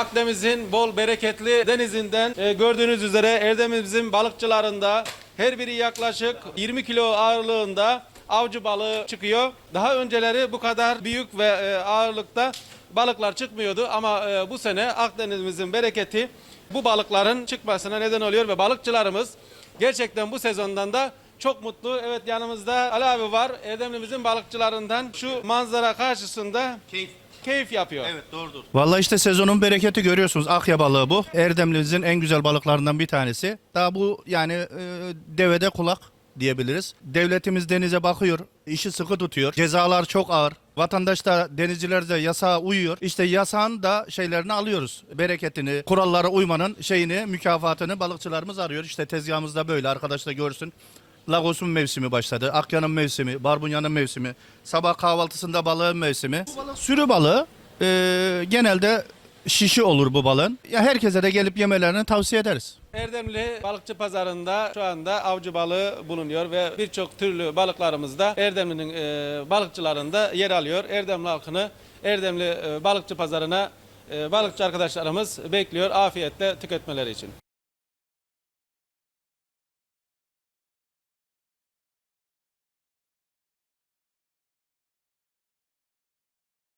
Akdeniz'in bol bereketli denizinden e, gördüğünüz üzere Erdemiz'in balıkçılarında her biri yaklaşık 20 kilo ağırlığında avcı balığı çıkıyor. Daha önceleri bu kadar büyük ve e, ağırlıkta balıklar çıkmıyordu ama e, bu sene Akdeniz'imizin bereketi bu balıkların çıkmasına neden oluyor ve balıkçılarımız gerçekten bu sezondan da çok mutlu. Evet yanımızda Ali abi var. Erdemli'mizin balıkçılarından şu manzara karşısında Keyif. keyif yapıyor. Evet doğrudur. Vallahi işte sezonun bereketi görüyorsunuz. Akya balığı bu. Erdemli'mizin en güzel balıklarından bir tanesi. Daha bu yani e, devede kulak diyebiliriz. Devletimiz denize bakıyor, işi sıkı tutuyor. Cezalar çok ağır. Vatandaş da denizciler de yasağa uyuyor. İşte yasağın da şeylerini alıyoruz. Bereketini, kurallara uymanın şeyini, mükafatını balıkçılarımız arıyor. İşte tezgahımızda böyle arkadaş da görsün. Lagos'un mevsimi başladı. Akya'nın mevsimi, Barbunya'nın mevsimi. Sabah kahvaltısında balığın mevsimi. Sürü balığı e, genelde şişi olur bu balığın. Ya herkese de gelip yemelerini tavsiye ederiz. Erdemli balıkçı pazarında şu anda avcı balığı bulunuyor ve birçok türlü balıklarımız da Erdemli'nin e, balıkçılarında yer alıyor. Erdemli halkını Erdemli e, balıkçı pazarına e, balıkçı arkadaşlarımız bekliyor afiyetle tüketmeleri için.